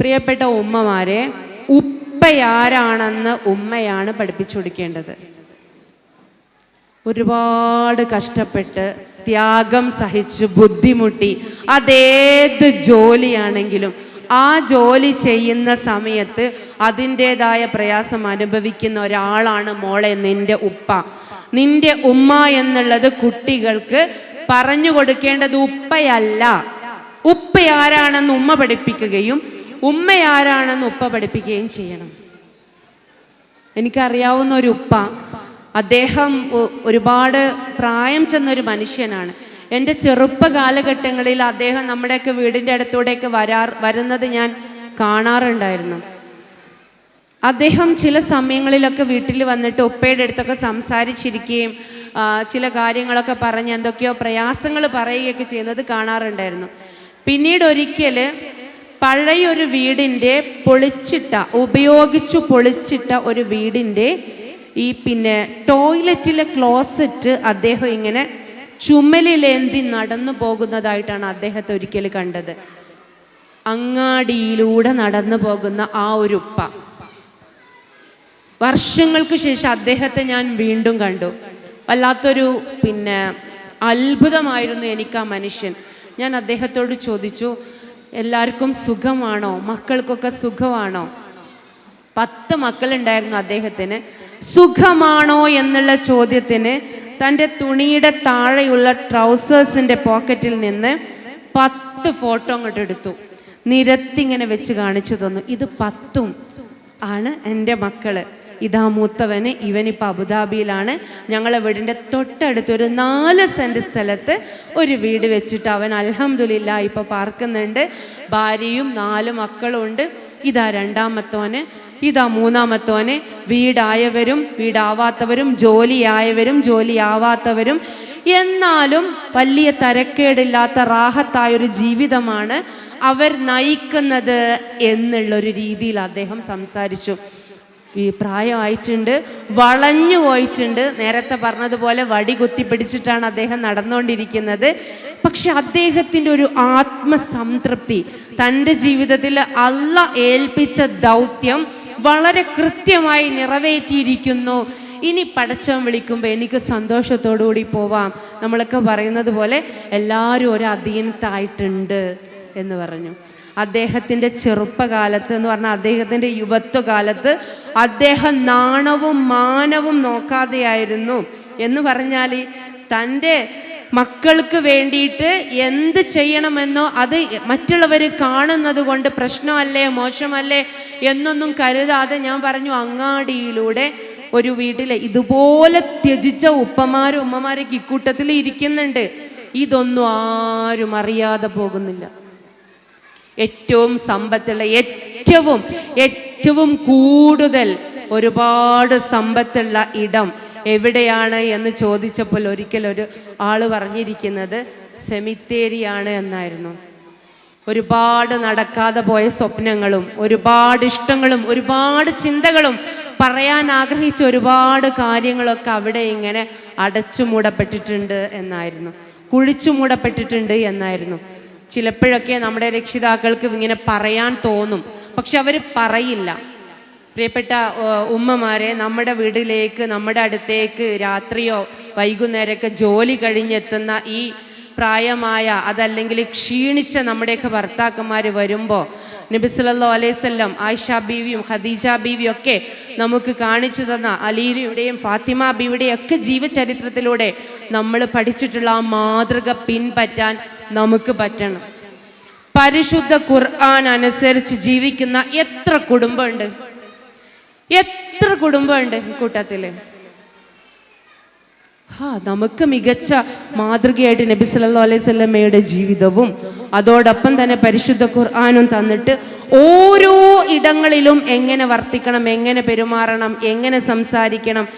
പ്രിയപ്പെട്ട ഉമ്മമാരെ ഉപ്പയാരാണെന്ന് ഉമ്മയാണ് പഠിപ്പിച്ചു കൊടുക്കേണ്ടത്. ഒരുപാട് കഷ്ടപ്പെട്ട് ത്യാഗം സഹിച്ച് ബുദ്ധിമുട്ടി അതേത് ജോലിയാണെങ്കിലും ആ ജോലി ചെയ്യുന്ന സമയത്ത് അതിന്റെതായ പ്രയാസം അനുഭവിക്കുന്ന ഒരാളാണ് മോളെ നിന്റെ ഉപ്പ. നിന്റെ ഉമ്മ എന്നുള്ളത് കുട്ടികൾക്ക് പറഞ്ഞു കൊടുക്കേണ്ടത് ഉപ്പയല്ല. ഉപ്പ ആരാണെന്ന് ഉമ്മ പഠിപ്പിക്കുകയും ഉമ്മയാരാണെന്ന് ഉപ്പ പഠിപ്പിക്കുകയും ചെയ്യണം. എനിക്കറിയാവുന്ന ഒരു ഉപ്പ അദ്ദേഹം ഒരുപാട് പ്രായം ചെന്നൊരു മനുഷ്യനാണ്. എന്റെ ചെറുപ്പ കാലഘട്ടങ്ങളിൽ അദ്ദേഹം നമ്മുടെയൊക്കെ വീടിന്റെ അടുത്തൂടെയൊക്കെ വരാർ വരുന്നത് ഞാൻ കാണാറുണ്ടായിരുന്നു. അദ്ദേഹം ചില സമയങ്ങളിലൊക്കെ വീട്ടിൽ വന്നിട്ട് ഉപ്പയുടെ അടുത്തൊക്കെ സംസാരിച്ചിരിക്കുകയും ചില കാര്യങ്ങളൊക്കെ പറഞ്ഞ് എന്തൊക്കെയോ പ്രയാസങ്ങൾ പറയുകയൊക്കെ ചെയ്യുന്നത് കാണാറുണ്ടായിരുന്നു. പിന്നീട് ഒരിക്കൽ പഴയൊരു വീടിന്റെ പൊളിച്ചിട്ട ഉപയോഗിച്ചു പൊളിച്ചിട്ട ഒരു വീടിന്റെ ഈ പിന്നെ ടോയ്ലറ്റിലെ ക്ലോസറ്റ് അദ്ദേഹം ഇങ്ങനെ ചുമലിലേന്തി നടന്നു പോകുന്നതായിട്ടാണ് അദ്ദേഹത്തെ ഒരിക്കൽ കണ്ടത്. അങ്ങാടിയിലൂടെ നടന്നു പോകുന്ന ആ ഒരു ഉപ്പ. വർഷങ്ങൾക്ക് ശേഷം അദ്ദേഹത്തെ ഞാൻ വീണ്ടും കണ്ടു. വല്ലാത്തൊരു പിന്നെ അത്ഭുതമായിരുന്നു എനിക്ക് ആ മനുഷ്യൻ. ഞാൻ അദ്ദേഹത്തോട് ചോദിച്ചു എല്ലാവർക്കും സുഖമാണോ? മക്കൾക്കൊക്കെ സുഖമാണോ? പത്ത് മക്കളുണ്ടായിരുന്നു അദ്ദേഹത്തിന്. സുഖമാണോ എന്നുള്ള ചോദ്യത്തിന് തന്റെ തുണിയുടെ താഴെയുള്ള ട്രൗസേഴ്സിന്റെ പോക്കറ്റിൽ നിന്ന് പത്ത് ഫോട്ടോ അങ്ങോട്ട് എടുത്തു. നിരത്തിങ്ങനെ വെച്ച് കാണിച്ചു തന്നു. ഇത് പത്തും ആണ് എന്റെ മക്കൾ. ഇതാ മൂത്തവന് ഇവനിപ്പോൾ അബുദാബിയിലാണ്. ഞങ്ങളെ വീടിന്റെ തൊട്ടടുത്തൊരു നാല് സെന്റ് സ്ഥലത്ത് ഒരു വീട് വെച്ചിട്ട് അവൻ അൽഹംദുലില്ല ഇപ്പോൾ പാർക്കുന്നുണ്ട്. ഭാര്യയും നാല് മക്കളും ഉണ്ട് ഇതാ രണ്ടാമത്തോന് ഇതാ മൂന്നാമത്തോന്. വീടായവരും വീടാവാത്തവരും ജോലിയായവരും ജോലിയാവാത്തവരും. എന്നാലും വലിയ തരക്കേടില്ലാത്ത റാഹത്തായൊരു ജീവിതമാണ് അവർ നയിക്കുന്നത് എന്നുള്ളൊരു രീതിയിൽ അദ്ദേഹം സംസാരിച്ചു. പ്രായമായിട്ടുണ്ട് വളഞ്ഞു പോയിട്ടുണ്ട്. നേരത്തെ പറഞ്ഞതുപോലെ വടി കുത്തി പിടിച്ചിട്ടാണ് അദ്ദേഹം നടന്നുകൊണ്ടിരിക്കുന്നത്. പക്ഷെ അദ്ദേഹത്തിന്റെ ഒരു ആത്മസംതൃപ്തി തന്റെ ജീവിതത്തിൽ അല്ല ഏൽപ്പിച്ച ദൗത്യം വളരെ കൃത്യമായി നിറവേറ്റിയിരിക്കുന്നു. ഇനി പടച്ചവൻ വിളിക്കുമ്പോൾ എനിക്ക് സന്തോഷത്തോടുകൂടി പോവാം. നമ്മളൊക്കെ പറയുന്നത് പോലെ എല്ലാവരും ഒരു അധീനത്തായിട്ടുണ്ട് എന്ന് പറഞ്ഞു. അദ്ദേഹത്തിന്റെ ചെറുപ്പകാലത്ത് എന്ന് പറഞ്ഞാൽ അദ്ദേഹത്തിന്റെ യുവത്വകാലത്ത് അദ്ദേഹം നാണവും മാനവും നോക്കാതെയായിരുന്നു. എന്ന് പറഞ്ഞാൽ തന്റെ മക്കൾക്ക് വേണ്ടിയിട്ട് എന്ത് ചെയ്യണമെന്നോ അത് മറ്റുള്ളവർ കാണുന്നത് കൊണ്ട് പ്രശ്നമല്ലേ മോശമല്ലേ എന്നൊന്നും കരുതാതെ ഞാൻ പറഞ്ഞു അങ്ങാടിയിലൂടെ ഒരു വീട്ടിലെ ഇതുപോലെ ത്യജിച്ച ഉപ്പമാരും ഉമ്മമാരൊക്കെ ഇക്കൂട്ടത്തിൽ ഇരിക്കുന്നുണ്ട്. ഇതൊന്നും ആരും അറിയാതെ പോകുന്നില്ല. ഏറ്റവും സമ്പത്തുള്ള ഏറ്റവും ഏറ്റവും കൂടുതൽ ഒരുപാട് സമ്പത്തുള്ള ഇടം എവിടെയാണ് എന്ന് ചോദിച്ചപ്പോൾ ഒരിക്കൽ ഒരു ആൾ പറഞ്ഞിരിക്കുന്നത് സെമിത്തേരിയാണ് എന്നായിരുന്നു. ഒരുപാട് നടക്കാതെ പോയ സ്വപ്നങ്ങളും ഒരുപാട് ഇഷ്ടങ്ങളും ഒരുപാട് ചിന്തകളും പറയാൻ ആഗ്രഹിച്ച ഒരുപാട് കാര്യങ്ങളൊക്കെ അവിടെ ഇങ്ങനെ അടച്ചു മൂടപ്പെട്ടിട്ടുണ്ട് എന്നായിരുന്നു. കുഴിച്ചു മൂടപ്പെട്ടിട്ടുണ്ട് എന്നായിരുന്നു. ചിലപ്പോഴൊക്കെ നമ്മുടെ രക്ഷിതാക്കൾക്ക് ഇങ്ങനെ പറയാൻ തോന്നും. പക്ഷെ അവർ പറയില്ല. പ്രിയപ്പെട്ട ഉമ്മമാരെ നമ്മുടെ വീട്ടിലേക്ക് നമ്മുടെ അടുത്തേക്ക് രാത്രിയോ വൈകുന്നേരമൊക്കെ ജോലി കഴിഞ്ഞെത്തുന്ന ഈ പ്രായമായ അതല്ലെങ്കിൽ ക്ഷീണിച്ച നമ്മുടെയൊക്കെ ഭർത്താക്കന്മാർ വരുമ്പോൾ നബി സല്ലല്ലാഹു അലൈഹി വസല്ലം ആയിഷ ബീവിയും ഖദീജ ബീവിയും ഒക്കെ നമുക്ക് കാണിച്ചു തന്ന അലീലിയുടെയും ഫാത്തിമ ബീവിയുടെയും ഒക്കെ ജീവചരിത്രത്തിലൂടെ നമ്മൾ പഠിച്ചിട്ടുള്ള ആ മാതൃക പിൻപറ്റാൻ നമുക്ക് പറ്റണം. പരിശുദ്ധ ഖുർആൻ അനുസരിച്ച് ജീവിക്കുന്ന എത്ര കുടുംബമുണ്ട്? എത്ര കുടുംബമുണ്ട് ഈ നമുക്ക് മികച്ച മാതൃകയായിട്ട് നബി സല്ലാ അലൈഹി സ്വലമയുടെ ജീവിതവും അതോടൊപ്പം തന്നെ പരിശുദ്ധ ഖുർആാനും തന്നിട്ട് ഓരോ ഇടങ്ങളിലും എങ്ങനെ വർത്തിക്കണം എങ്ങനെ പെരുമാറണം എങ്ങനെ സംസാരിക്കണം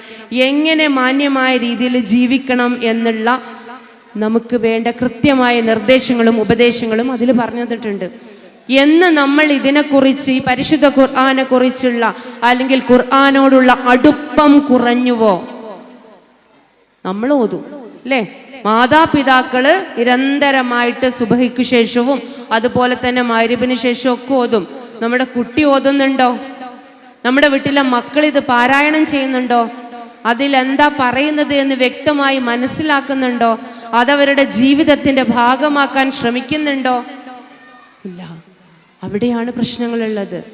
എങ്ങനെ മാന്യമായ രീതിയിൽ ജീവിക്കണം എന്നുള്ള നമുക്ക് വേണ്ട കൃത്യമായ നിർദ്ദേശങ്ങളും ഉപദേശങ്ങളും അതിൽ പറഞ്ഞു തന്നിട്ടുണ്ട്. എന്ന് നമ്മൾ ഇതിനെക്കുറിച്ച് ഈ പരിശുദ്ധ ഖുർആാനെ കുറിച്ചുള്ള അല്ലെങ്കിൽ ഖുർആാനോടുള്ള അടുപ്പം കുറഞ്ഞുവോ? നമ്മൾ ഓതും അല്ലേ? മാതാപിതാക്കൾ നിരന്തരമായിട്ട് സുബഹിക്കു ശേഷവും അതുപോലെ തന്നെ മരുവിന് ശേഷവും ഒക്കെ ഓതും. നമ്മുടെ കുട്ടി ഓതുന്നുണ്ടോ? നമ്മുടെ വീട്ടിലെ മക്കൾ ഇത് പാരായണം ചെയ്യുന്നുണ്ടോ? അതിലെന്താ പറയുന്നത് എന്ന് വ്യക്തമായി മനസ്സിലാക്കുന്നുണ്ടോ? അതവരുടെ ജീവിതത്തിന്റെ ഭാഗമാക്കാൻ ശ്രമിക്കുന്നുണ്ടോ? ഇല്ല. അവിടെയാണ് പ്രശ്നങ്ങളുള്ളത്.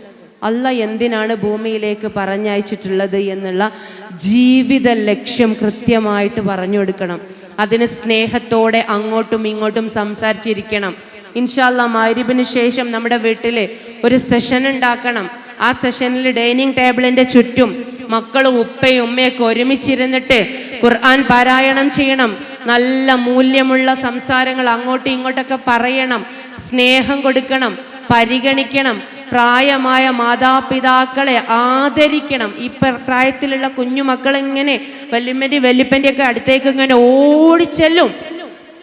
അല്ല എന്തിനാണ് ഭൂമിയിലേക്ക് പറഞ്ഞയച്ചിട്ടുള്ളത് എന്നുള്ള ജീവിത ലക്ഷ്യം കൃത്യമായിട്ട് പറഞ്ഞു കൊടുക്കണം അതിന് സ്നേഹത്തോടെ അങ്ങോട്ടും ഇങ്ങോട്ടും സംസാരിച്ചിരിക്കണം. ഇൻഷാല്ല മാരിബിന് ശേഷം നമ്മുടെ വീട്ടിൽ ഒരു സെഷൻ ഉണ്ടാക്കണം. ആ സെഷനിൽ ഡൈനിങ് ടേബിളിന്റെ ചുറ്റും മക്കളും ഉപ്പയും ഉമ്മയൊക്കെ ഒരുമിച്ചിരുന്നിട്ട് ഖുർആൻ പാരായണം ചെയ്യണം. നല്ല മൂല്യമുള്ള സംസാരങ്ങൾ അങ്ങോട്ടും ഇങ്ങോട്ടൊക്കെ പറയണം. സ്നേഹം കൊടുക്കണം. പരിഗണിക്കണം. പ്രായമായ മാതാപിതാക്കളെ ആദരിക്കണം. ഈ പ്രായത്തിലുള്ള കുഞ്ഞു മക്കൾ ഇങ്ങനെ വല്യമ്മന്റെ വല്യപ്പന്റെ ഒക്കെ അടുത്തേക്ക് ഇങ്ങനെ ഓടിച്ചെല്ലും.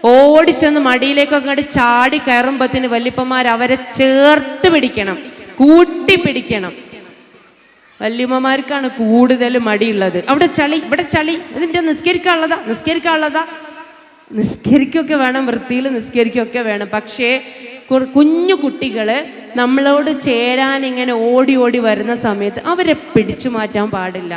ഓടിച്ചെന്ന് മടിയിലേക്ക് അങ്ങോട്ട് ചാടി കയറുമ്പത്തിന് വല്യപ്പന്മാർ അവരെ ചേർത്ത് പിടിക്കണം. കൂട്ടി പിടിക്കണം. വല്യമ്മമാർക്കാണ് കൂടുതൽ മടിയുള്ളത്. അവിടെ ചളി ഇവിടെ ചളി. ഇതിന്റെ നിസ്കരിക്കാനുള്ളതാ നിസ്കരിക്കാനുള്ളതാ. നിസ്കരിക്കൊക്കെ വേണം വൃത്തിയിൽ നിസ്കരിക്കൊക്കെ വേണം. പക്ഷേ കുഞ്ഞു കുട്ടികൾ നമ്മളോട് ചേരാൻ ഇങ്ങനെ ഓടി ഓടി വരുന്ന സമയത്ത് അവരെ പിടിച്ചു മാറ്റാൻ പാടില്ല.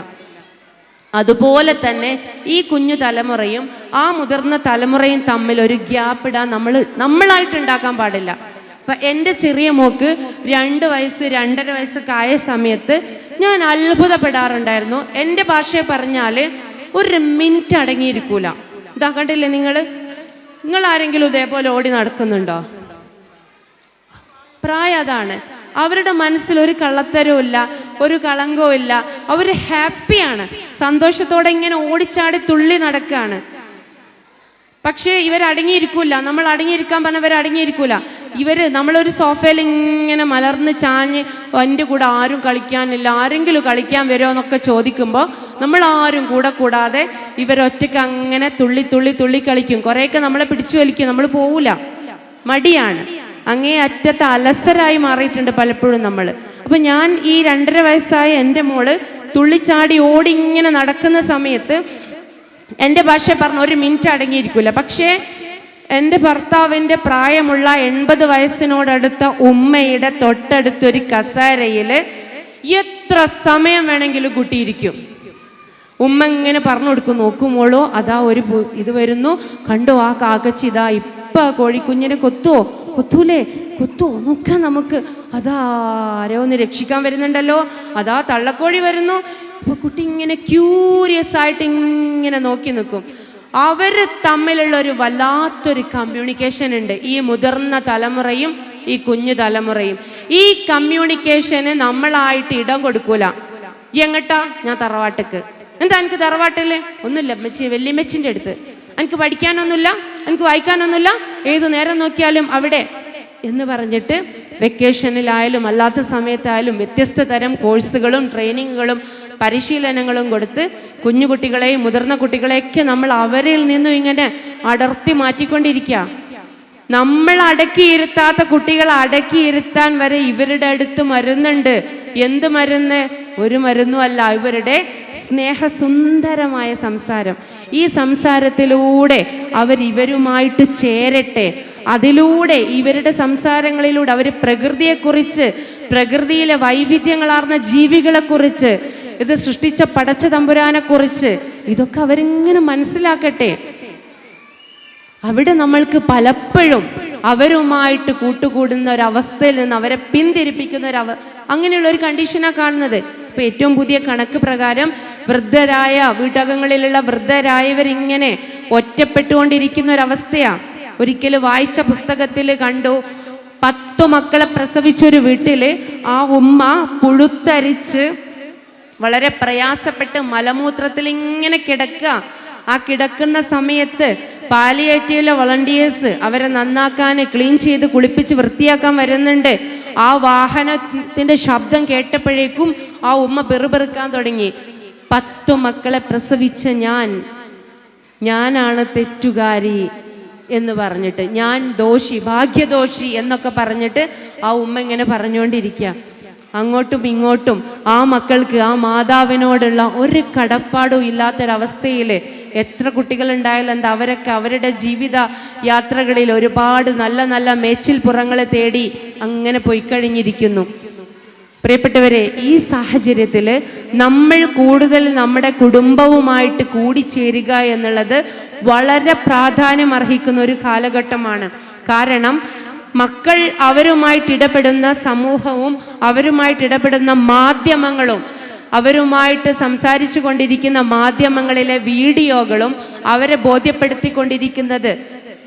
അതുപോലെ തന്നെ ഈ കുഞ്ഞു തലമുറയും ആ മുതിർന്ന തലമുറയും തമ്മിൽ ഒരു ഗ്യാപ്പ് ഇടാൻ നമ്മൾ നമ്മളായിട്ട് ഉണ്ടാക്കാൻ പാടില്ല. അപ്പൊ എന്റെ ചെറിയ മോക്ക് രണ്ട് വയസ്സ് രണ്ടര വയസ്സൊക്കെ ആയ സമയത്ത് ഞാൻ അത്ഭുതപ്പെടാറുണ്ടായിരുന്നു. എന്റെ ഭാഷയെ പറഞ്ഞാൽ ഒരു മിനിറ്റ് അടങ്ങിയിരിക്കൂല. ഇതാ കണ്ടില്ലേ നിങ്ങൾ നിങ്ങൾ ആരെങ്കിലും ഇതേപോലെ ഓടി നടക്കുന്നുണ്ടോ? പ്രായം അതാണ്. അവരുടെ മനസ്സിൽ ഒരു കള്ളത്തരവും ഇല്ല ഒരു കളങ്കവും ഇല്ല. അവർ ഹാപ്പിയാണ് സന്തോഷത്തോടെ ഇങ്ങനെ ഓടിച്ചാടി തുള്ളി നടക്കുകയാണ് പക്ഷേ ഇവർ അടങ്ങിയിരിക്കൂല. നമ്മൾ അടങ്ങിയിരിക്കാൻ പറഞ്ഞവർ അടങ്ങിയിരിക്കൂല. ഇവർ നമ്മളൊരു സോഫയിൽ ഇങ്ങനെ മലർന്ന് ചാഞ്ഞ് എന്റെ കൂടെ ആരും കളിക്കാനില്ല. ആരെങ്കിലും കളിക്കാൻ വരുമോ എന്നൊക്കെ ചോദിക്കുമ്പോൾ നമ്മൾ ആരും കൂടെ കൂടാതെ ഇവരൊറ്റയ്ക്ക് അങ്ങനെ തുള്ളി തുള്ളി തുള്ളി കളിക്കും. കുറേയൊക്കെ നമ്മളെ പിടിച്ചു വലിക്കും. നമ്മൾ പോവില്ല മടിയാണ്. അങ്ങേ അറ്റത്ത് അലസരായി മാറിയിട്ടുണ്ട് പലപ്പോഴും നമ്മൾ അപ്പം ഞാൻ ഈ രണ്ടര വയസ്സായ എന്റെ മോൾ തുള്ളിച്ചാടി ഓടി ഇങ്ങനെ നടക്കുന്ന സമയത്ത് എന്റെ ഭാഷ പറഞ്ഞ ഒരു മിനിറ്റ് അടങ്ങിയിരിക്കില്ല പക്ഷേ എന്റെ ഭർത്താവിന്റെ പ്രായമുള്ള എൺപത് വയസ്സിനോടടുത്ത ഉമ്മയുടെ തൊട്ടടുത്തൊരു കസേരയിൽ എത്ര സമയം വേണമെങ്കിലും കുട്ടിയിരിക്കും. ഉമ്മ ഇങ്ങനെ പറഞ്ഞു കൊടുക്കും നോക്കുമോളോ അതാ ഒരു ഇത് വരുന്നു. കണ്ടു ആ കാക്കച്ചി ഇതാ ആ കോഴിക്കുഞ്ഞിനെ കൊത്തുവോ കൊത്തൂലേ? കൊത്തുവോ നോക്കാം നമുക്ക്. അതാ ഒന്ന് രക്ഷിക്കാൻ വരുന്നുണ്ടല്ലോ. അതാ തള്ളക്കോഴി വരുന്നു. അപ്പൊ കുട്ടി ഇങ്ങനെ ക്യൂരിയസ് ആയിട്ട് ഇങ്ങനെ നോക്കി നിൽക്കും. അവർ തമ്മിലുള്ള ഒരു വല്ലാത്തൊരു കമ്മ്യൂണിക്കേഷൻ ഉണ്ട്. ഈ മുതിർന്ന തലമുറയും ഈ കുഞ്ഞു തലമുറയും. ഈ കമ്മ്യൂണിക്കേഷന് നമ്മളായിട്ട് ഇടം കൊടുക്കൂല. എങ്ങട്ടാ? ഞാൻ തറവാട്ടക്ക്. എന്താ എനിക്ക് തറവാട്ടല്ലേ ഒന്നുമില്ല. മെച്ചി വല്യമ്മച്ചിന്റെ അടുത്ത്. എനിക്ക് പഠിക്കാനൊന്നുമില്ല? എനിക്ക് വായിക്കാനൊന്നുമില്ല. ഏത് നേരം നോക്കിയാലും അവിടെ എന്ന് പറഞ്ഞിട്ട് വെക്കേഷനിലായാലും അല്ലാത്ത സമയത്തായാലും വ്യത്യസ്ത തരം കോഴ്സുകളും ട്രെയിനിങ്ങുകളും പരിശീലനങ്ങളും കൊടുത്ത് കുഞ്ഞുകുട്ടികളെയും മുതിർന്ന കുട്ടികളെയൊക്കെ നമ്മൾ അവരിൽ നിന്നും ഇങ്ങനെ അടർത്തി മാറ്റിക്കൊണ്ടിരിക്കുക. നമ്മൾ അടക്കിയിരുത്താത്ത കുട്ടികൾ അടക്കിയിരുത്താൻ വരെ ഇവരുടെ അടുത്ത് മരുന്നുണ്ട്. എന്ത് മരുന്ന്? ഒരു മരുന്നും അല്ല ഇവരുടെ സ്നേഹസുന്ദരമായ സംസാരം. ഈ സംസാരത്തിലൂടെ അവരിവരുമായിട്ട് ചേരട്ടെ. അതിലൂടെ ഇവരുടെ സംസാരങ്ങളിലൂടെ അവർ പ്രകൃതിയെക്കുറിച്ച് പ്രകൃതിയിലെ വൈവിധ്യങ്ങളാർന്ന ജീവികളെക്കുറിച്ച് ഇത് സൃഷ്ടിച്ച പടച്ച തമ്പുരാനെക്കുറിച്ച് ഇതൊക്കെ അവരിങ്ങനെ മനസ്സിലാക്കട്ടെ. അവിടെ നമ്മൾക്ക് പലപ്പോഴും അവരുമായിട്ട് കൂട്ടുകൂടുന്ന ഒരവസ്ഥയിൽ നിന്ന് അവരെ പിന്തിരിപ്പിക്കുന്ന ഒരു അവ അങ്ങനെയുള്ള ഒരു കണ്ടീഷനാണ് കാണുന്നത്. ഇപ്പൊ ഏറ്റവും പുതിയ കണക്ക് പ്രകാരം വൃദ്ധരായ വീട്ടകങ്ങളിലുള്ള വൃദ്ധരായവരിങ്ങനെ ഒറ്റപ്പെട്ടുകൊണ്ടിരിക്കുന്ന ഒരവസ്ഥയാണ് ഒരിക്കൽ വായിച്ച പുസ്തകത്തിൽ കണ്ടു പത്തു മക്കളെ പ്രസവിച്ചൊരു വീട്ടിൽ ആ ഉമ്മ പുഴുത്തരിച്ച് വളരെ പ്രയാസപ്പെട്ട് മലമൂത്രത്തിൽ ഇങ്ങനെ കിടക്കുക. ആ കിടക്കുന്ന സമയത്ത് പാലിയേറ്റീവിലെ വളണ്ടിയേഴ്സ് അവരെ നന്നാക്കാൻ ക്ലീൻ ചെയ്ത് കുളിപ്പിച്ച് വൃത്തിയാക്കാൻ വരുന്നുണ്ട്. ആ വാഹനത്തിന്റെ ശബ്ദം കേട്ടപ്പോഴേക്കും ആ ഉമ്മ പെറുപെറുക്കാൻ തുടങ്ങി. പത്തു മക്കളെ പ്രസവിച്ച ഞാൻ ഞാനാണ് തെറ്റുകാരി എന്ന് പറഞ്ഞിട്ട് ഞാൻ ദോഷി ഭാഗ്യദോഷി എന്നൊക്കെ പറഞ്ഞിട്ട് ആ ഉമ്മ ഇങ്ങനെ പറഞ്ഞുകൊണ്ടിരിക്കുക. അങ്ങോട്ടും ഇങ്ങോട്ടും ആ മക്കൾക്ക് ആ മാതാവിനോടുള്ള ഒരു കടപ്പാടും ഇല്ലാത്തൊരവസ്ഥയിൽ എത്ര കുട്ടികളുണ്ടായാലും എന്താ അവരൊക്കെ അവരുടെ ജീവിത യാത്രകളിൽ ഒരുപാട് നല്ല നല്ല മേച്ചിൽ പുറങ്ങളെ തേടി അങ്ങനെ പോയിക്കഴിഞ്ഞിരിക്കുന്നു. പ്രിയപ്പെട്ടവരെ ഈ സാഹചര്യത്തിൽ നമ്മൾ കൂടുതൽ നമ്മുടെ കുടുംബവുമായിട്ട് കൂടിച്ചേരുക എന്നുള്ളത് വളരെ പ്രാധാന്യം അർഹിക്കുന്ന ഒരു കാലഘട്ടമാണ്. കാരണം മക്കൾ അവരുമായിട്ട് ഇടപെടുന്ന സമൂഹവും അവരുമായിട്ട് ഇടപെടുന്ന മാധ്യമങ്ങളും അവരുമായിട്ട് സംസാരിച്ചു കൊണ്ടിരിക്കുന്ന മാധ്യമങ്ങളിലെ വീഡിയോകളും അവരെ ബോധ്യപ്പെടുത്തിക്കൊണ്ടിരിക്കുന്നത്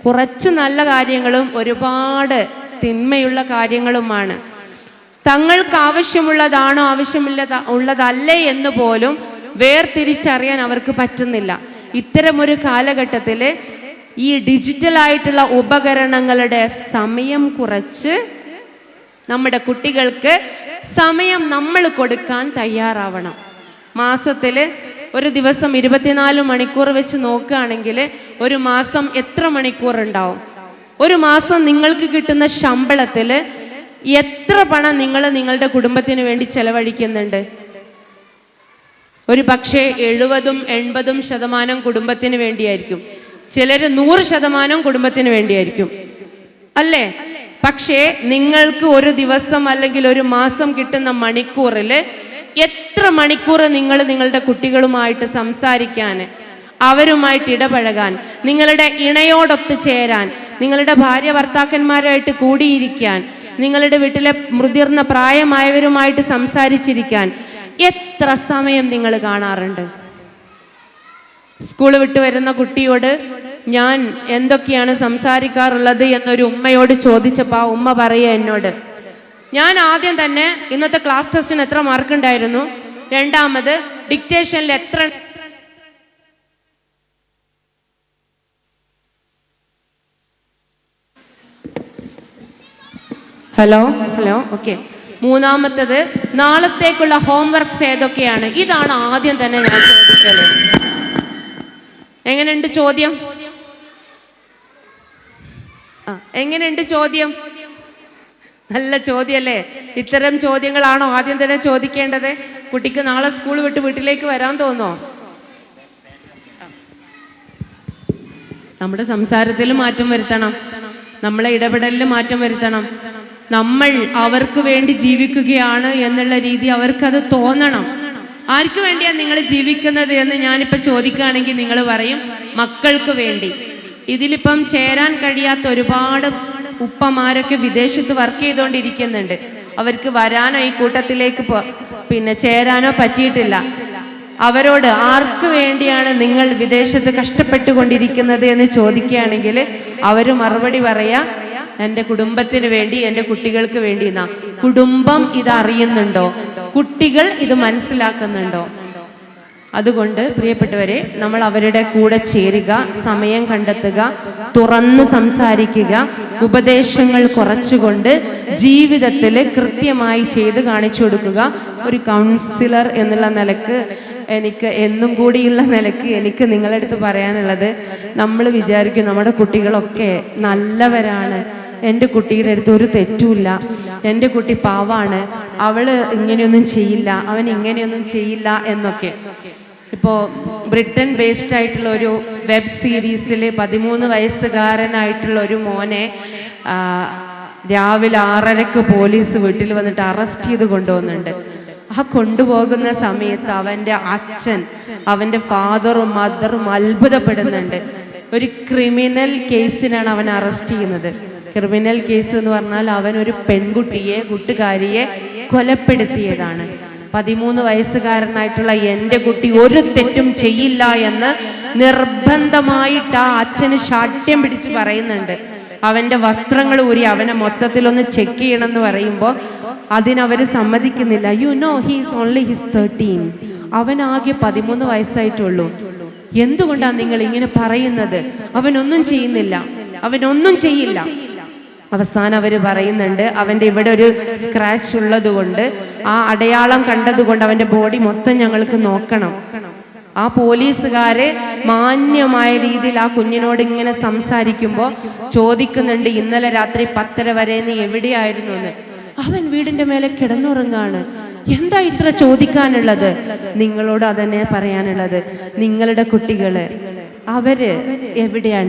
കുറച്ച് നല്ല കാര്യങ്ങളും ഒരുപാട് തിന്മയുള്ള കാര്യങ്ങളുമാണ്. തങ്ങൾക്ക് ആവശ്യമുള്ളതാണോ ആവശ്യമില്ലത ഉള്ളതല്ലേ എന്ന് പോലും വേർതിരിച്ചറിയാൻ അവർക്ക് പറ്റുന്നില്ല. ഇത്തരമൊരു കാലഘട്ടത്തിൽ ഈ ഡിജിറ്റലായിട്ടുള്ള ഉപകരണങ്ങളുടെ സമയം കുറച്ച് നമ്മുടെ കുട്ടികൾക്ക് സമയം നമ്മൾ കൊടുക്കാൻ തയ്യാറാവണം. മാസത്തിൽ ഒരു ദിവസം ഇരുപത്തിനാല് മണിക്കൂർ വെച്ച് നോക്കുകയാണെങ്കിൽ ഒരു മാസം എത്ര മണിക്കൂർ ഉണ്ടാവും? ഒരു മാസം നിങ്ങൾക്ക് കിട്ടുന്ന ശമ്പളത്തിൽ എത്ര പണം നിങ്ങൾ നിങ്ങളുടെ കുടുംബത്തിന് വേണ്ടി ചെലവഴിക്കുന്നുണ്ട്? ഒരു പക്ഷേ എഴുപതും എൺപതും ശതമാനം കുടുംബത്തിന് വേണ്ടിയായിരിക്കും. ചിലർ നൂറ് ശതമാനം കുടുംബത്തിന് വേണ്ടിയായിരിക്കും. അല്ലേ? പക്ഷേ നിങ്ങൾക്ക് ഒരു ദിവസം അല്ലെങ്കിൽ ഒരു മാസം കിട്ടുന്ന മണിക്കൂറിൽ എത്ര മണിക്കൂർ നിങ്ങൾ നിങ്ങളുടെ കുട്ടികളുമായിട്ട് സംസാരിക്കാൻ അവരുമായിട്ട് ഇടപഴകാൻ നിങ്ങളുടെ ഇണയോടൊത്ത് ചേരാൻ നിങ്ങളുടെ ഭാര്യ ഭർത്താക്കന്മാരായിട്ട് കൂടിയിരിക്കാൻ നിങ്ങളുടെ വീട്ടിലെ മുതിർന്ന പ്രായമായവരുമായിട്ട് സംസാരിച്ചിരിക്കാൻ എത്ര സമയം നിങ്ങൾ കാണാറുണ്ട്? സ്കൂൾ വിട്ട് വരുന്ന കുട്ടിയോട് ഞാൻ എന്തൊക്കെയാണ് സംസാരിക്കാറുള്ളത് എന്നൊരു ഉമ്മയോട് ചോദിച്ചപ്പോൾ ആ ഉമ്മ പറയുക എന്നോട് ഞാൻ ആദ്യം തന്നെ ഇന്നത്തെ ക്ലാസ് ടെസ്റ്റിന് എത്ര മാർക്ക് ഉണ്ടായിരുന്നു? രണ്ടാമത് ഡിക്റ്റേഷനിൽ എത്ര ഹലോ ഹലോ ഓക്കെ മൂന്നാമത്തത് നാളത്തേക്കുള്ള ഹോംവർക്ക്സ് ഏതൊക്കെയാണ്? ഇതാണ് ആദ്യം തന്നെ ഞാൻ ചോദിക്കൽ. എങ്ങനെയുണ്ട് ചോദ്യം? ആ എങ്ങനെയുണ്ട് ചോദ്യം? നല്ല ചോദ്യമല്ലേ? ഇത്തരം ചോദ്യങ്ങളാണോ ആദ്യം തന്നെ ചോദിക്കേണ്ടത്? കുട്ടിക്ക് നാളെ സ്കൂൾ വിട്ട് വീട്ടിലേക്ക് വരാൻ തോന്നോ? നമ്മുടെ സംസാരത്തിൽ മാറ്റം വരുത്തണം. നമ്മളെ ഇടപെടലിൽ മാറ്റം വരുത്തണം. നമ്മൾ അവർക്ക് വേണ്ടി ജീവിക്കുകയാണ് എന്നുള്ള രീതി അവർക്കത് തോന്നണം. ആർക്ക് വേണ്ടിയാ നിങ്ങൾ ജീവിക്കുന്നത് എന്ന് ഞാനിപ്പോ ചോദിക്കുകയാണെങ്കിൽ നിങ്ങൾ പറയും മക്കൾക്ക് വേണ്ടി. ഇതിലിപ്പം ചേരാൻ കഴിയാത്ത ഒരുപാട് ഉപ്പമാരൊക്കെ വിദേശത്ത് വർക്ക് ചെയ്തുകൊണ്ടിരിക്കുന്നുണ്ട് അവർക്ക് വരാനോ ഈ കൂട്ടത്തിലേക്ക് പിന്നെ ചേരാനോ പറ്റിയിട്ടില്ല. അവരോട് ആർക്ക് വേണ്ടിയാണ് നിങ്ങൾ വിദേശത്ത് കഷ്ടപ്പെട്ടുകൊണ്ടിരിക്കുന്നത് എന്ന് ചോദിക്കുകയാണെങ്കിൽ അവർ മറുപടി പറയാ എന്റെ കുടുംബത്തിന് വേണ്ടി എന്റെ കുട്ടികൾക്ക് വേണ്ടി എന്നാ. കുടുംബം ഇത് അറിയുന്നുണ്ടോ? കുട്ടികൾ ഇത് മനസ്സിലാക്കുന്നുണ്ടോ? അതുകൊണ്ട് പ്രിയപ്പെട്ടവരെ നമ്മൾ അവരുടെ കൂടെ ചേരുക സമയം കണ്ടെത്തുക തുറന്ന് സംസാരിക്കുക ഉപദേശങ്ങൾ കുറച്ചുകൊണ്ട് ജീവിതത്തിൽ കൃത്യമായി ചെയ്ത് കാണിച്ചു കൊടുക്കുക. ഒരു കൗൺസിലർ എന്നുള്ള നിലയ്ക്ക് എനിക്ക് എന്നും കൂടിയുള്ള നിലയ്ക്ക് എനിക്ക് നിങ്ങളെടുത്ത് പറയാനുള്ളത് നമ്മൾ വിചാരിക്കും നമ്മുടെ കുട്ടികളൊക്കെ നല്ലവരാണ്. എന്റെ കുട്ടിയുടെ അടുത്ത് ഒരു തെറ്റുമില്ല. എന്റെ കുട്ടി പാവാണ്. അവൾ ഇങ്ങനെയൊന്നും ചെയ്യില്ല. അവൻ ഇങ്ങനെയൊന്നും ചെയ്യില്ല എന്നൊക്കെ. ഇപ്പോ ബ്രിട്ടൻ ബേസ്ഡ് ആയിട്ടുള്ള ഒരു വെബ് സീരീസിൽ പതിമൂന്ന് വയസ്സുകാരനായിട്ടുള്ള ഒരു മോനെ രാവിലെ ആറരക്ക് പോലീസ് വീട്ടിൽ വന്നിട്ട് അറസ്റ്റ് ചെയ്ത് കൊണ്ടുപോകുന്നുണ്ട് ആ കൊണ്ടുപോകുന്ന സമയത്ത് അവന്റെ അച്ഛൻ അവന്റെ ഫാദറും മദറും അത്ഭുതപ്പെടുന്നുണ്ട്. ഒരു ക്രിമിനൽ കേസിനാണ് അവൻ അറസ്റ്റ് ചെയ്യുന്നത്. ക്രിമിനൽ കേസ് എന്ന് പറഞ്ഞാൽ അവൻ ഒരു പെൺകുട്ടിയെ കൂട്ടുകാരിയെ കൊലപ്പെടുത്തിയതാണ്. പതിമൂന്ന് വയസ്സുകാരനായിട്ടുള്ള എന്റെ കുട്ടി ഒരു തെറ്റും ചെയ്യില്ല എന്ന് നിർബന്ധമായിട്ട് ആ അച്ഛന് ശാഠ്യം പിടിച്ച് പറയുന്നുണ്ട്. അവന്റെ വസ്ത്രങ്ങൾ ഊരി അവനെ മൊത്തത്തിലൊന്ന് ചെക്ക് ചെയ്യണം എന്ന് പറയുമ്പോൾ അതിനവർ സമ്മതിക്കുന്നില്ല. You know he's only his thirteen അവനാകെ പതിമൂന്ന് വയസ്സായിട്ടുള്ളൂ. എന്തുകൊണ്ടാണ് നിങ്ങൾ ഇങ്ങനെ പറയുന്നത്? അവനൊന്നും ചെയ്യുന്നില്ല. അവനൊന്നും ചെയ്യില്ല. അവസാനം അവർ പറയുന്നുണ്ട് അവന്റെ ഇവിടെ ഒരു സ്ക്രാച്ച് ഉള്ളതുകൊണ്ട് ആ അടയാളം കണ്ടതുകൊണ്ട് അവന്റെ ബോഡി മൊത്തം ഞങ്ങൾക്ക് നോക്കണം. ആ പോലീസുകാരെ മാന്യമായ രീതിയിൽ ആ കുഞ്ഞിനോട് ഇങ്ങനെ സംസാരിക്കുമ്പോൾ ചോദിക്കുന്നുണ്ട് ഇന്നലെ രാത്രി പത്തര വരെ നീ എവിടെയായിരുന്നു എന്ന്? അവൻ വീടിന്റെ മേലെ കിടന്നുറങ്ങാണ്. എന്താ ഇത്ര ചോദിക്കാനുള്ളത്? നിങ്ങളോട് അതന്നെ പറയാനുള്ളത് നിങ്ങളുടെ കുട്ടികൾ അവർ എവിടെയാ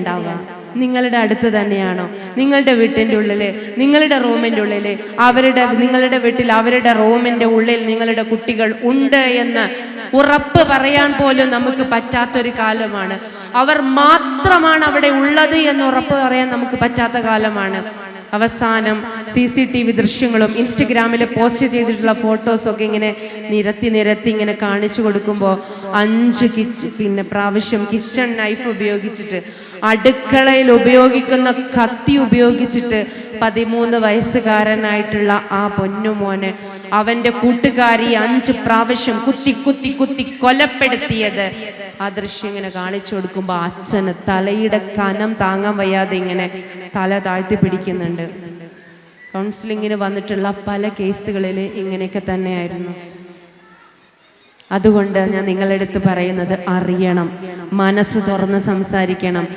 നിങ്ങളുടെ അടുത്ത് തന്നെയാണോ? നിങ്ങളുടെ വീട്ടിന്റെ ഉള്ളിൽ നിങ്ങളുടെ റൂമിന്റെ ഉള്ളിൽ അവരുടെ നിങ്ങളുടെ വീട്ടിൽ അവരുടെ റൂമിന്റെ ഉള്ളിൽ നിങ്ങളുടെ കുട്ടികൾ ഉണ്ട് എന്ന് ഉറപ്പ് പറയാൻ പോലും നമുക്ക് പറ്റാത്തൊരു കാലമാണ്. അവർ മാത്രമാണ് അവിടെ ഉള്ളത് എന്ന് ഉറപ്പ് പറയാൻ നമുക്ക് പറ്റാത്ത കാലമാണ്. അവസാനം സി സി ടി വി ദൃശ്യങ്ങളും ഇൻസ്റ്റഗ്രാമിൽ പോസ്റ്റ് ചെയ്തിട്ടുള്ള ഫോട്ടോസൊക്കെ ഇങ്ങനെ നിരത്തി നിരത്തി ഇങ്ങനെ കാണിച്ചു കൊടുക്കുമ്പോൾ അഞ്ച് കിച്ച് പിന്നെ പ്രാവശ്യം കിച്ചൺ നൈഫ് ഉപയോഗിച്ചിട്ട് അടുക്കളയിൽ ഉപയോഗിക്കുന്ന കത്തി ഉപയോഗിച്ചിട്ട് പതിമൂന്ന് വയസ്സുകാരനായിട്ടുള്ള ആ പൊന്നുമോനെ അവന്റെ കൂട്ടുകാരി അഞ്ച് പ്രാവശ്യം കുത്തി കുത്തി കുത്തി കൊലപ്പെടുത്തിയത്. ആ ദൃശ്യം ഇങ്ങനെ കാണിച്ചു കൊടുക്കുമ്പോൾ അച്ഛന് തലയുടെ കനം താങ്ങാൻ വയ്യാതെ ഇങ്ങനെ തല താഴ്ത്തി പിടിക്കുന്നുണ്ട്. കൗൺസിലിങ്ങിന് വന്നിട്ടുള്ള പല കേസുകളിൽ ഇങ്ങനെയൊക്കെ തന്നെയായിരുന്നു. അതുകൊണ്ട് ഞാൻ നിങ്ങളെടുത്ത് പറയുന്നത് അറിയണം. മനസ്സ് തുറന്ന് സംസാരിക്കണം.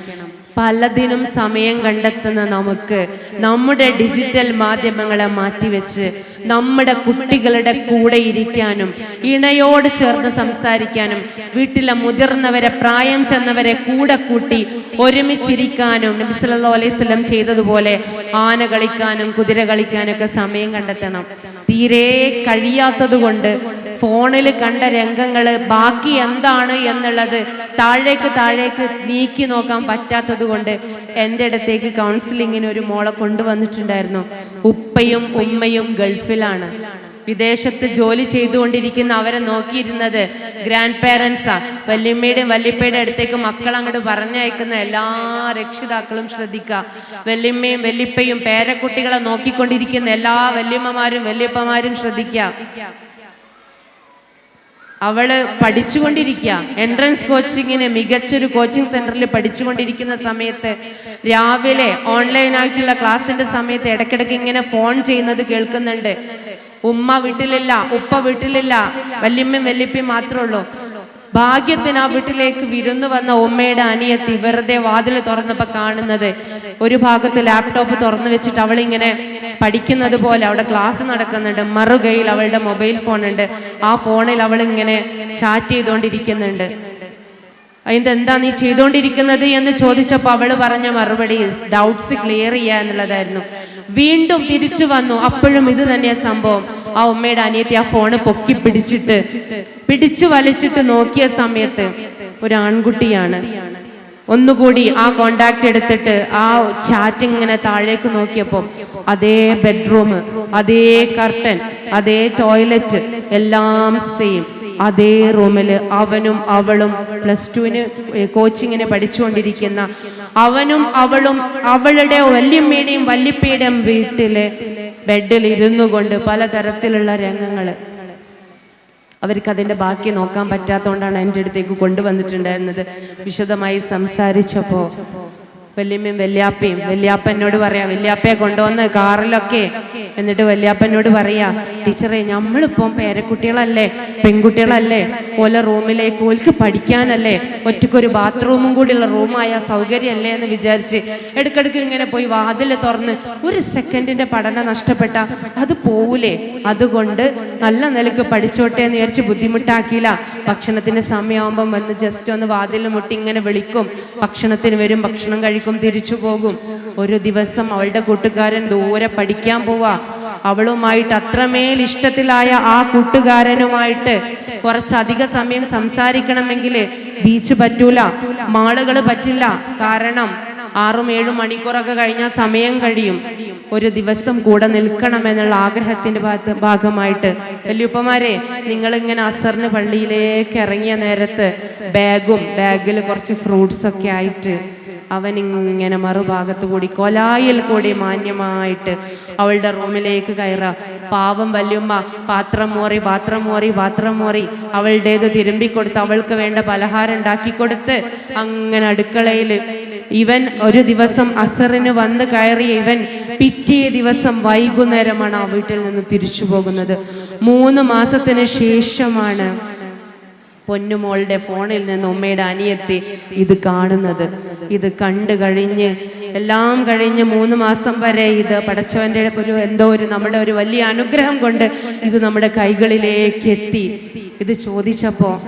പലതിനും സമയം കണ്ടെത്തുന്ന നമുക്ക് നമ്മുടെ ഡിജിറ്റൽ മാധ്യമങ്ങളെ മാറ്റിവെച്ച് നമ്മുടെ കുട്ടികളുടെ കൂടെ ഇരിക്കാനും ഇണയോട് ചേർന്ന് സംസാരിക്കാനും വീട്ടിലെ മുതിർന്നവരെ പ്രായം ചെന്നവരെ കൂടെ കൂട്ടി ഒരുമിച്ചിരിക്കാനും നബി സല്ലല്ലാഹു അലൈഹി വസല്ലം ചെയ്തതുപോലെ ആന കളിക്കാനും കുതിര കളിക്കാനും ഒക്കെ സമയം കണ്ടെത്തണം. തീരെ കഴിയാത്തത് കൊണ്ട് ഫോണിൽ കണ്ട രംഗങ്ങൾ ബാക്കി എന്താണ് എന്നുള്ളത് താഴേക്ക് താഴേക്ക് നീക്കി നോക്കാൻ പറ്റാത്തത് കൊണ്ട് എന്റെ അടുത്തേക്ക് കൗൺസിലിങ്ങിന് ഒരു മോളെ കൊണ്ടുവന്നിട്ടുണ്ടായിരുന്നു. ഉപ്പയും ഉമ്മയും ഗൾഫിലാണ്. വിദേശത്ത് ജോലി ചെയ്തുകൊണ്ടിരിക്കുന്ന അവരെ നോക്കിയിരുന്നത് ഗ്രാൻഡ് പേരൻസാ വല്യമ്മയുടെയും വല്യപ്പയുടെ അടുത്തേക്ക് മക്കൾ അങ്ങോട്ട് പറഞ്ഞയക്കുന്ന എല്ലാ രക്ഷിതാക്കളും ശ്രദ്ധിക്കുക. വല്യമ്മയും വല്യപ്പയും പേരക്കുട്ടികളെ നോക്കിക്കൊണ്ടിരിക്കുന്ന എല്ലാ വല്യമ്മമാരും വല്യപ്പമാരും ശ്രദ്ധിക്കുക. അവൾ പഠിച്ചുകൊണ്ടിരിക്കുക. എൻട്രൻസ് കോച്ചിങ്ങിന് മികച്ചൊരു കോച്ചിങ് സെന്ററിൽ പഠിച്ചുകൊണ്ടിരിക്കുന്ന സമയത്ത് രാവിലെ ഓൺലൈൻ ആയിട്ടുള്ള ക്ലാസ്സിന്റെ സമയത്ത് ഇടയ്ക്കിടയ്ക്ക് ഇങ്ങനെ ഫോൺ ചെയ്യുന്നത് കേൾക്കുന്നുണ്ട്. ഉമ്മ വീട്ടിലില്ല ഉപ്പ വീട്ടിലില്ല വല്യമ്മയും വല്യപ്പയും മാത്രമേ ഉള്ളൂ. ഭാഗ്യത്തിന് ആ വീട്ടിലേക്ക് വിരുന്നു വന്ന ഉമ്മയുടെ അനിയത്തി വെറുതെ വാതിൽ തുറന്നപ്പോ കാണുന്നത്. ഒരു ഭാഗത്ത് ലാപ്ടോപ്പ് തുറന്നു വെച്ചിട്ട് അവളിങ്ങനെ പഠിക്കുന്നത് പോലെ അവിടെ ക്ലാസ് നടക്കുന്നുണ്ട്. മറുകയിൽ അവളുടെ മൊബൈൽ ഫോൺ ഉണ്ട്. ആ ഫോണിൽ അവൾ ഇങ്ങനെ ചാറ്റ് ചെയ്തുകൊണ്ടിരിക്കുന്നുണ്ട് എന്താ നീ ചെയ്തുകൊണ്ടിരിക്കുന്നത് എന്ന് ചോദിച്ചപ്പോൾ അവൾ പറഞ്ഞ മറുപടി ഡൗട്ട്സ് ക്ലിയർ ചെയ്യുക എന്നുള്ളതായിരുന്നു. വീണ്ടും തിരിച്ചു വന്നു. അപ്പോഴും ഇത് തന്നെയാ സംഭവം. ആ ഉമ്മയുടെ അനിയത്തി ആ ഫോണ് പൊക്കി പിടിച്ചിട്ട് പിടിച്ചു വലിച്ചിട്ട് നോക്കിയ സമയത്ത് ഒരു ആൺകുട്ടിയാണ് ഒന്നുകൂടി ആ കോണ്ടാക്ട് എടുത്തിട്ട് ആ ചാറ്റ് ഇങ്ങനെ താഴേക്ക് നോക്കിയപ്പോൾ അതേ ബെഡ്റൂം അതേ കർട്ടൻ അതേ ടോയ്ലറ്റ് എല്ലാം സെയിം അതേ റൂമിൽ അവനും അവളും പ്ലസ് ടുവിന് കോച്ചിങ്ങിനെ പഠിച്ചുകൊണ്ടിരിക്കുന്ന അവനും അവളും അവളുടെ വല്യമ്മയുടെയും വല്യപ്പയുടെയും വീട്ടിലെ ബെഡിൽ ഇരുന്നു കൊണ്ട് പലതരത്തിലുള്ള രംഗങ്ങൾ. അവർക്ക് അതിന്റെ ബാക്കി നോക്കാൻ പറ്റാത്തതുകൊണ്ടാണ് എന്റെ അടുത്തേക്ക് കൊണ്ടുവന്നിട്ടുണ്ടായിരുന്നത്. വിശദമായി സംസാരിച്ചപ്പോൾ വല്യമ്മയും വല്യാപ്പയും വല്യാപ്പ എന്നോട് പറയാ വല്യാപ്പയെ കൊണ്ടുവന്ന് കാറിലൊക്കെ. എന്നിട്ട് വല്യാപ്പനോട് പറയാ ടീച്ചറെ നമ്മളിപ്പം പേരക്കുട്ടികളല്ലേ പെൺകുട്ടികളല്ലേ ഓല റൂമിലേക്ക് ഓൽക്ക് പഠിക്കാനല്ലേ ഒറ്റക്കൊരു ബാത്റൂമും കൂടിയുള്ള റൂമായ സൗകര്യമല്ലേ? എന്ന് വിചാരിച്ച് ഇടക്കിടക്ക് ഇങ്ങനെ പോയി വാതിൽ തുറന്ന് ഒരു സെക്കൻഡിന്റെ പഠനം നഷ്ടപ്പെട്ട അത് പോവൂലേ? അതുകൊണ്ട് നല്ല നിലയ്ക്ക് പഠിച്ചോട്ടെ എന്ന് വിചാരിച്ച് ബുദ്ധിമുട്ടാക്കിയില്ല. ഭക്ഷണത്തിന്റെ സമയമാകുമ്പം വന്ന് ജസ്റ്റ് ഒന്ന് വാതിൽ മുട്ടി ഇങ്ങനെ വിളിക്കും. ഭക്ഷണത്തിന് വരും ഭക്ഷണം കഴിക്കും. തിരിച്ചു പോകും. ഒരു ദിവസം അവളുടെ കൂട്ടുകാരൻ ദൂരെ പഠിക്കാൻ പോവാ. അവളുമായിട്ട് അത്രമേൽ ഇഷ്ടത്തിലായ ആ കൂട്ടുകാരനുമായിട്ട് കുറച്ചധിക സമയം സംസാരിക്കണമെങ്കിൽ ബീച്ച് പറ്റൂല. മാളുകൾ പറ്റില്ല. കാരണം ആറും ഏഴും മണിക്കൂറൊക്കെ കഴിഞ്ഞാൽ സമയം കഴിയും. ഒരു ദിവസം കൂടെ നിൽക്കണം എന്നുള്ള ആഗ്രഹത്തിന്റെ ഭാഗമായിട്ട്. വല്യുപ്പമാരെ നിങ്ങൾ ഇങ്ങനെ അസറിന് പള്ളിയിലേക്ക് ഇറങ്ങിയ നേരത്ത് ബാഗും ബാഗിൽ കുറച്ച് ഫ്രൂട്ട്സ് ഒക്കെ ആയിട്ട് അവൻ ഇങ്ങനെ മറുഭാഗത്ത് കൂടി കൊലായിൽ കൂടി മാന്യമായിട്ട് അവളുടെ റൂമിലേക്ക് കയറ. പാവം വല്യമ്മ പാത്രം മോറി പാത്രം മോറി പാത്രം മോറി. അവളുടേത് തിരുമ്പിക്കൊടുത്ത് അവൾക്ക് വേണ്ട പലഹാരം ഉണ്ടാക്കി കൊടുത്ത് അങ്ങനെ അടുക്കളയിൽ ഇവൻ ഒരു ദിവസം അസറിന് വന്ന് കയറിയ ഇവൻ പിറ്റേ ദിവസം വൈകുന്നേരമാണ് ആ വീട്ടിൽ നിന്ന് തിരിച്ചു പോകുന്നത്. മൂന്ന് മാസത്തിന് ശേഷമാണ് പൊന്നുമോളുടെ ഫോണിൽ നിന്ന് ഉമ്മയുടെ അനിയത്തി ഇത് കാണുന്നത്. ഇത് കണ്ടു കഴിഞ്ഞ് എല്ലാം കഴിഞ്ഞ് മൂന്ന് മാസം വരെ ഇത് പടച്ചവന്റെ ഒരു എന്തോ ഒരു നമ്മുടെ ഒരു വലിയ അനുഗ്രഹം കൊണ്ട് ഇത് നമ്മുടെ കൈകളിലേക്ക് എത്തി. ഇത് ചോദിച്ചപ്പോ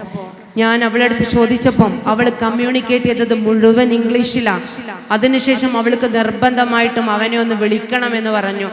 ഞാൻ അവളടുത്ത് ചോദിച്ചപ്പം അവൾ കമ്മ്യൂണിക്കേറ്റ് ചെയ്തത് മുഴുവൻ ഇംഗ്ലീഷിലാണ് അതിനുശേഷം അവൾക്ക് നിർബന്ധമായിട്ടും അവനെ ഒന്ന് വിളിക്കണം എന്ന് പറഞ്ഞു.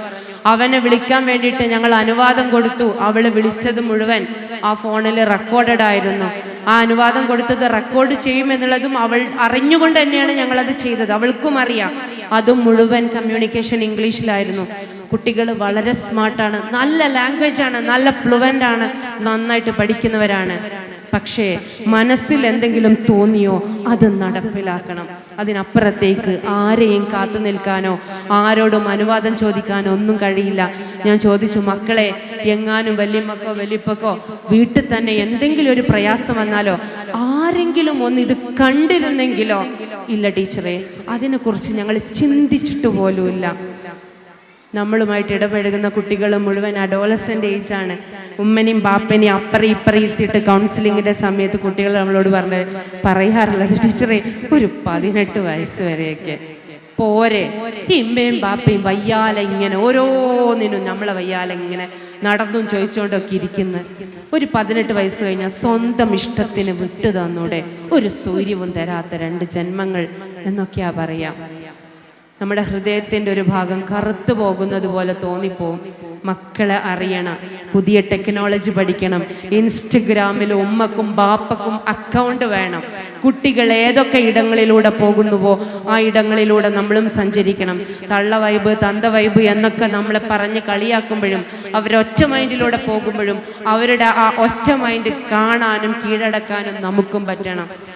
അവനെ വിളിക്കാൻ വേണ്ടിയിട്ട് ഞങ്ങൾ അനുവാദം കൊടുത്തു. അവൾ വിളിച്ചത് മുഴുവൻ ആ ഫോണിൽ റെക്കോർഡഡ് ആയിരുന്നു. ആ അനുവാദം കൊടുത്തത് റെക്കോർഡ് ചെയ്യും എന്നുള്ളതും അവൾ അറിഞ്ഞുകൊണ്ട് തന്നെയാണ് ഞങ്ങളത് ചെയ്തത്. അവൾക്കും അറിയാം. അതും മുഴുവൻ കമ്മ്യൂണിക്കേഷൻ ഇംഗ്ലീഷിലായിരുന്നു. കുട്ടികൾ വളരെ സ്മാർട്ടാണ് നല്ല ലാംഗ്വേജ് ആണ്. നല്ല ഫ്ലുവന്റ് ആണ്. നന്നായിട്ട് പഠിക്കുന്നവരാണ്. പക്ഷേ മനസ്സിൽ എന്തെങ്കിലും തോന്നിയോ അത് നടപ്പിലാക്കണം. അതിനപ്പുറത്തേക്ക് ആരെയും കാത്തു നിൽക്കാനോ ആരോടും അനുവാദം ചോദിക്കാനോ ഒന്നും കഴിയില്ല. ഞാൻ ചോദിച്ചു മക്കളെ എങ്ങാനും വല്യമ്മക്കോ വലിയപ്പക്കോ വീട്ടിൽ തന്നെ എന്തെങ്കിലും ഒരു പ്രയാസം വന്നാലോ? ആരെങ്കിലും ഒന്ന് ഇത് കണ്ടിരുന്നെങ്കിലോ? ഇല്ല ടീച്ചറെ അതിനെക്കുറിച്ച് ഞങ്ങൾ ചിന്തിച്ചിട്ട് പോലുമില്ല. നമ്മളുമായിട്ട് ഇടപഴകുന്ന കുട്ടികൾ മുഴുവൻ അഡോളസന്റ് ഏജാണ് ഉമ്മനെയും ബാപ്പനെയും അപ്പറി ഇപ്പറി ഇരുത്തിയിട്ട് കൗൺസിലിങ്ങിന്റെ സമയത്ത് കുട്ടികൾ നമ്മളോട് പറഞ്ഞ് പറയാറുള്ളത് ടീച്ചറെ ഒരു പതിനെട്ട് വയസ്സ് വരെയൊക്കെ പോരെ. ഇമ്മയും ബാപ്പയും വയ്യാലെ ഇങ്ങനെ ഓരോന്നിനും നമ്മളെ വയ്യാലെ ഇങ്ങനെ നടന്നും ചോദിച്ചുകൊണ്ടൊക്കെ ഇരിക്കുന്ന. ഒരു പതിനെട്ട് വയസ്സ് കഴിഞ്ഞാൽ സ്വന്തം ഇഷ്ടത്തിന് വിട്ടു തന്നൂടെ. ഒരു സൂര്യവും തരാത്ത രണ്ട് ജന്മങ്ങൾ എന്നൊക്കെയാ പറയാം. നമ്മുടെ ഹൃദയത്തിന്റെ ഒരു ഭാഗം കറുത്തു പോകുന്നത് പോലെ തോന്നിപ്പോവും. മക്കളെ അറിയണം. പുതിയ ടെക്നോളജി പഠിക്കണം. ഇൻസ്റ്റഗ്രാമിൽ ഉമ്മക്കും ബാപ്പക്കും അക്കൗണ്ട് വേണം. കുട്ടികൾ ഏതൊക്കെ ഇടങ്ങളിലൂടെ പോകുന്നുവോ ആ ഇടങ്ങളിലൂടെ നമ്മളും സഞ്ചരിക്കണം. തള്ള വൈബ് തന്ത വൈബ് എന്നൊക്കെ നമ്മളെ പറഞ്ഞ് കളിയാക്കുമ്പോഴും അവരൊറ്റ മൈൻഡിലൂടെ പോകുമ്പോഴും അവരുടെ ആ ഒറ്റ മൈൻഡ് കാണാനും കീഴടക്കാനും നമുക്കും പറ്റണം.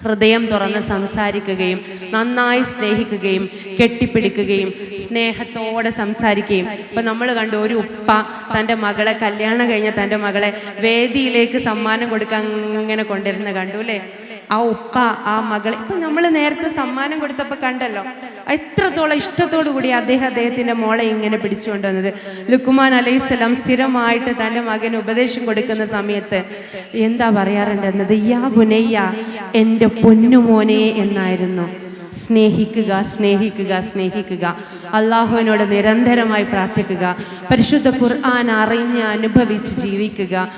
ഹൃദയം തുറന്ന് സംസാരിക്കുകയും നന്നായി സ്നേഹിക്കുകയും കെട്ടിപ്പിടിക്കുകയും സ്നേഹത്തോടെ സംസാരിക്കുകയും. ഇപ്പം നമ്മൾ കണ്ടു ഒരു ഉപ്പ തന്റെ മകളെ കല്യാണം കഴിഞ്ഞ തന്റെ മകളെ വേദിയിലേക്ക് സമ്മാനം കൊടുക്കാൻ ഇങ്ങനെ കൊണ്ടിരുന്ന കണ്ടു അല്ലേ? ആ ഉപ്പ ആ മകളെ. ഇപ്പൊ നമ്മൾ നേരത്തെ സമ്മാനം കൊടുത്തപ്പോൾ കണ്ടല്ലോ എത്രത്തോളം ഇഷ്ടത്തോടു കൂടി അദ്ദേഹം അദ്ദേഹത്തിന്റെ മോളെ ഇങ്ങനെ പിടിച്ചുകൊണ്ട് വന്നത് ലുക്കുമാൻ അലൈഹിസ്സലാം സ്ഥിരമായിട്ട് തന്റെ മകന് ഉപദേശം കൊടുക്കുന്ന സമയത്ത് എന്താ പറയാറുണ്ടെന്നത്? യാ പുനയ്യ എന്റെ പൊന്നുമോനെ എന്നായിരുന്നു. സ്നേഹിക്കുക സ്നേഹിക്കുക സ്നേഹിക്കുക. അള്ളാഹുവിനോട് നിരന്തരമായി പ്രാർത്ഥിക്കുക. പരിശുദ്ധ ഖുർആൻ അറിഞ്ഞ് അനുഭവിച്ച് ജീവിക്കുക.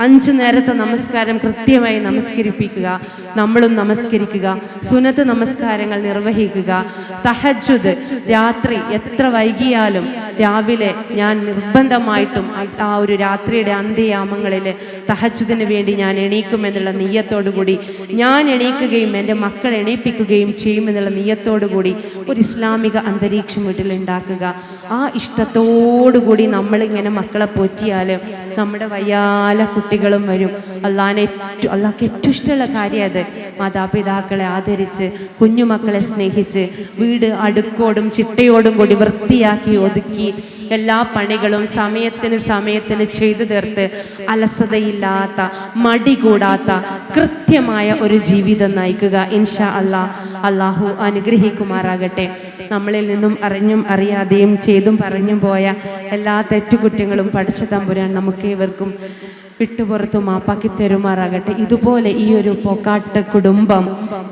അഞ്ചു നേരത്തെ നമസ്കാരം കൃത്യമായി നമസ്കരിപ്പിക്കുക. നമ്മളും നമസ്കരിക്കുക. സുനത്ത് നമസ്കാരങ്ങൾ നിർവഹിക്കുക. തഹജുദ് രാത്രി എത്ര വൈകിയാലും രാവിലെ ഞാൻ നിർബന്ധമായിട്ടും ആ- ഒരു രാത്രിയുടെ അന്ത്യയാമങ്ങളിൽ തഹജുദിന് വേണ്ടി ഞാൻ എണീക്കുമെന്നുള്ള നീയത്തോടുകൂടി ഞാൻ എണീക്കുകയും എന്റെ മക്കൾ എണീപ്പിക്കുകയും ചെയ്യുമെന്നുള്ള നീയത്തോടുകൂടി ഒരു ഇസ്ലാമിക അന്തരീക്ഷം വീട്ടിൽ ഉണ്ടാക്കുക ആ ഇഷ്ടത്തോടു കൂടി നമ്മളിങ്ങനെ മക്കളെ പോറ്റിയാൽ നമ്മുടെ വയ്യാല കുട്ടികളും വരും. അള്ളാഹിനെ ഏറ്റവും അള്ളാഹ്ക്ക് ഏറ്റവും ഇഷ്ടമുള്ള കാര്യം അത്. മാതാപിതാക്കളെ ആദരിച്ച് കുഞ്ഞുമക്കളെ സ്നേഹിച്ച് വീട് അടുക്കോടും ചിട്ടയോടും കൂടി വൃത്തിയാക്കി ഒതുക്കി എല്ലാ പണികളും സമയത്തിന് സമയത്തിന് ചെയ്തു തീർത്ത് അലസതയില്ലാത്ത മടി കൂടാത്ത കൃത്യമായ ഒരു ജീവിതം നയിക്കുക. ഇൻഷാ അല്ലാ അള്ളാഹു അനുഗ്രഹിക്കുമാറാകട്ടെ. നമ്മളിൽ നിന്നും അറിഞ്ഞും അറിയാതെയും ചെയ്തും പറഞ്ഞും പോയ എല്ലാ തെറ്റുകുറ്റങ്ങളും പഠിച്ച തമ്പുരാൻ നമുക്കേവർക്കും വിട്ടുപുറത്തു മാപ്പാക്കി തരുമാറാകട്ടെ. ഇതുപോലെ ഈ ഒരു പൊക്കാട്ട് കുടുംബം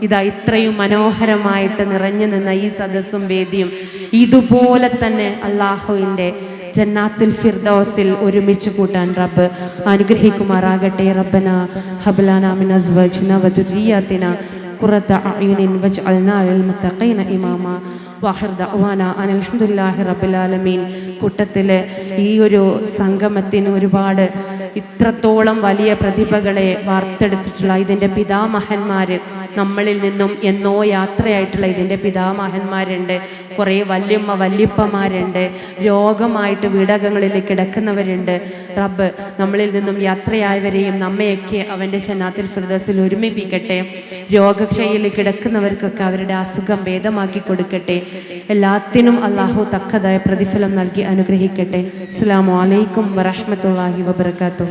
ഇതാ ഇത്രയും മനോഹരമായിട്ട് നിറഞ്ഞു നിന്ന ഈ സദസ്സും വേദിയും ഇതുപോലെ തന്നെ അള്ളാഹുവിന്റെ ജന്നാത്തുൽ ഫിർദൗസിൽ ഒരുമിച്ച് കൂട്ടാൻ റബ്ബ് അനുഗ്രഹിക്കുമാറാകട്ടെ. റബ്ബന ഹബ്ലാന മിൻ അയുനിൻ വജ്അൽനാ ലിൽ മുത്തഖീന ഇമാമ വാഹിർ ആലമീൻ. കൂട്ടത്തിലെ ഈ ഒരു സംഗമത്തിന് ഒരുപാട് ഇത്രത്തോളം വലിയ പ്രതിഭകളെ വാർത്തെടുത്തിട്ടുള്ള ഇതിന്റെ പിതാമഹന്മാര് നമ്മളിൽ നിന്നും എന്നോ യാത്രയായിട്ടുള്ള ഇതിന്റെ പിതാമഹന്മാരുണ്ട്. കുറേ വല്യമ്മ വല്യപ്പമാരുണ്ട്. രോഗമായിട്ട് വീടകങ്ങളിൽ കിടക്കുന്നവരുണ്ട്. റബ്ബ് നമ്മളിൽ നിന്നും യാത്രയായവരെയും നമ്മയൊക്കെ അവന്റെ ചെന്നാത്തിൽ ഫിർദസിൽ ഒരുമിപ്പിക്കട്ടെ. രോഗക്ഷയിൽ കിടക്കുന്നവർക്കൊക്കെ അവരുടെ അസുഖം ഭേദമാക്കി കൊടുക്കട്ടെ. എല്ലാത്തിനും അള്ളാഹു തക്കതായ പ്രതിഫലം നൽകി അനുഗ്രഹിക്കട്ടെ. അസ്സാം വലൈക്കും വറഹമത്തല്ലാഹി വബർക്കാത്തു